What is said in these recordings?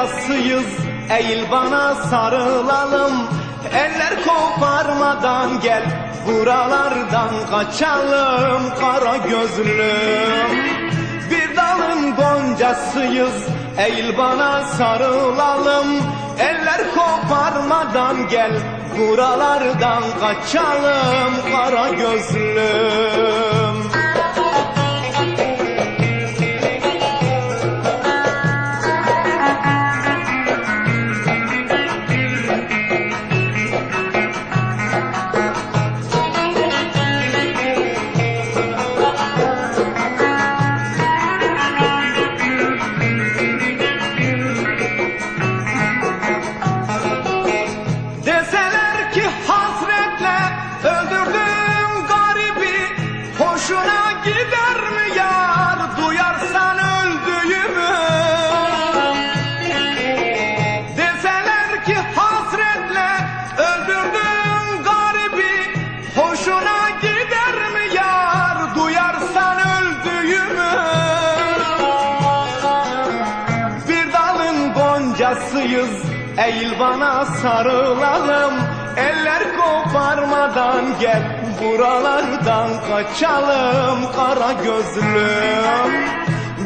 goncasıyız Eğil bana sarılalım. Eller koparmadan gel Buralardan kaçalım. Kara gözlüm Bir dalın goncasıyız. Eğil bana sarılalım. Eller koparmadan gel Buralardan kaçalım. Kara gözlüm goncasıyız Eğil bana sarılalım. Eller koparmadan gel Buralardan kaçalım. Kara gözlüm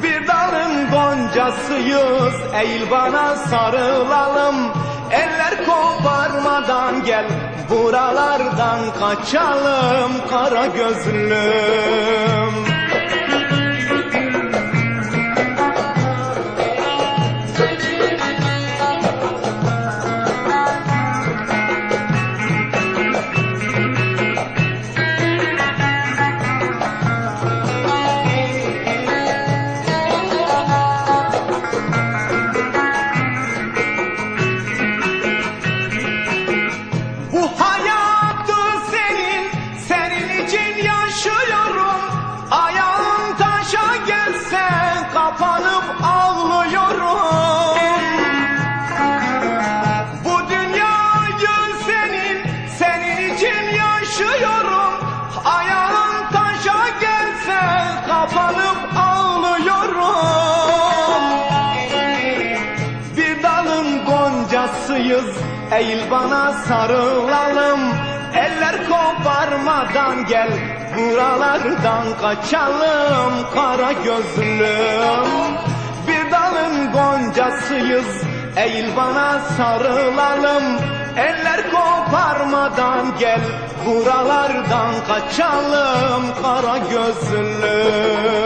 Bir dalın goncasıyız. Eğil bana sarılalım. Eller koparmadan gel Buralardan kaçalım. Kara gözlüm goncasıyız Eğil bana sarılalım. Eller koparmadan gel Buralardan kaçalım. Kara gözlüm Bir dalın goncasıyız. Eğil bana sarılalım. Eller koparmadan gel Buralardan kaçalım. Kara gözlüm